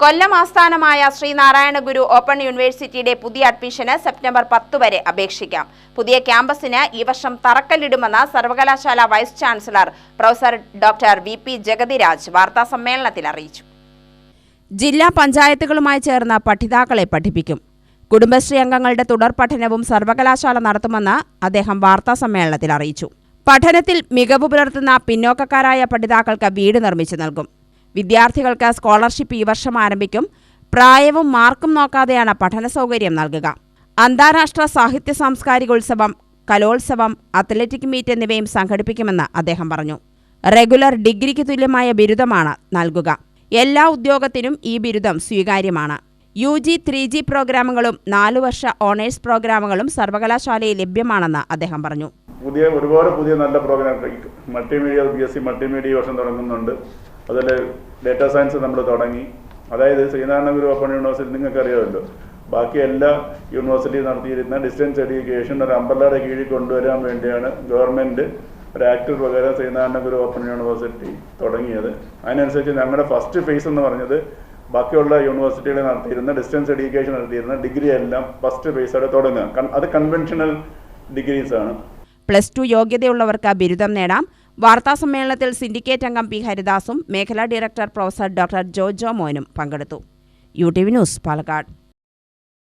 കൊല്ലം ആസ്ഥാനമായ ശ്രീനാരായണ ഗുരു ഓപ്പൺ യൂണിവേഴ്സിറ്റിയുടെ പുതിയ അഡ്മിഷന് സെപ്റ്റംബർ പത്ത് വരെ അപേക്ഷിക്കാം. പുതിയ ക്യാമ്പസിന് ഈ വർഷം തറക്കല്ലിടുമെന്ന് സർവകലാശാല vice chancellor professor doctor V P Jagathiraj വാർത്താസമ്മേളനത്തിൽ അറിയിച്ചു. ജില്ലാ പഞ്ചായത്തുകളുമായി ചേർന്ന പഠിതാക്കളെ പഠിപ്പിക്കും. കുടുംബശ്രീ അംഗങ്ങളുടെ തുടർ പഠനവും സർവകലാശാല നടത്തുമെന്ന് അദ്ദേഹം വാർത്താസമ്മേളനത്തിൽ അറിയിച്ചു. പഠനത്തിൽ മികവ് പുലർത്തുന്ന പിന്നോക്കക്കാരായ പഠിതാക്കൾക്ക് വീട് നിർമ്മിച്ചു നൽകും. വിദ്യാർത്ഥികൾക്ക് സ്കോളർഷിപ്പ് ഈ വർഷം ആരംഭിക്കും. പ്രായവും മാർക്കും നോക്കാതെയാണ് പഠന സൗകര്യം നൽകുക. അന്താരാഷ്ട്ര സാഹിത്യ സാംസ്കാരിക ഉത്സവം കലോത്സവം അത്ലറ്റിക് മീറ്റ് എന്നിവയും സംഘടിപ്പിക്കുമെന്ന് അദ്ദേഹം പറഞ്ഞു. റെഗുലർ ഡിഗ്രിക്ക് തുല്യമായ ബിരുദമാണ് നൽകുക. എല്ലാ ഉദ്യോഗത്തിനും ഈ ബിരുദം സ്വീകാര്യമാണ്. യു ജി ത്രീ ജി പ്രോഗ്രാമുകളും നാലു വർഷ ഓണേഴ്സ് പ്രോഗ്രാമുകളും സർവകലാശാലയിൽ ലഭ്യമാണെന്ന് അദ്ദേഹം പറഞ്ഞു. പുതിയ ഒരുപാട് പുതിയ നല്ല programme multimedia B S C multimedia വർഷം തുടങ്ങുന്നുണ്ട്. അതിൽ ഡേറ്റാ സയൻസ് നമ്മൾ തുടങ്ങി. അതായത് ശ്രീനാരായണ ഗുരു ഓപ്പൺ യൂണിവേഴ്സിറ്റി നിങ്ങൾക്ക് അറിയാമല്ലോ ബാക്കി എല്ലാ യൂണിവേഴ്സിറ്റിയും നടത്തിയിരുന്ന ഡിസ്റ്റൻസ് എഡ്യൂക്കേഷൻ ഒരു അമ്പലയുടെ കീഴിൽ കൊണ്ടുവരാൻ വേണ്ടിയാണ് ഗവൺമെന്റ് ഒരു ആക്ട് പ്രകാരം ശ്രീനാരായണ ഗുരു ഓപ്പൺ യൂണിവേഴ്സിറ്റി തുടങ്ങിയത്. അതിനനുസരിച്ച് ഞങ്ങളുടെ ഫസ്റ്റ് ഫേസ് എന്ന് പറഞ്ഞത് ബാക്കിയുള്ള യൂണിവേഴ്സിറ്റികളിൽ നടത്തിയിരുന്ന ഡിസ്റ്റൻസ് എഡ്യൂക്കേഷൻ നടത്തിയിരുന്ന ഡിഗ്രി എല്ലാം ഫസ്റ്റ് ഫേസോടെ തുടങ്ങുക. അത് കൺവെൻഷണൽ ഡിഗ്രീസ് ആണ്. പ്ലസ് ടു യോഗ്യതയുള്ളവർക്ക് ബിരുദം നേടാം. വാർത്താസമ്മേളനത്തിൽ സിൻഡിക്കേറ്റ് അംഗം പി. ഹരിദാസും മേഖലാ ഡയറക്ടർ പ്രൊഫസർ ഡോക്ടർ ജോജോ മോനും പങ്കെടുത്തു. U T V news Palakkad.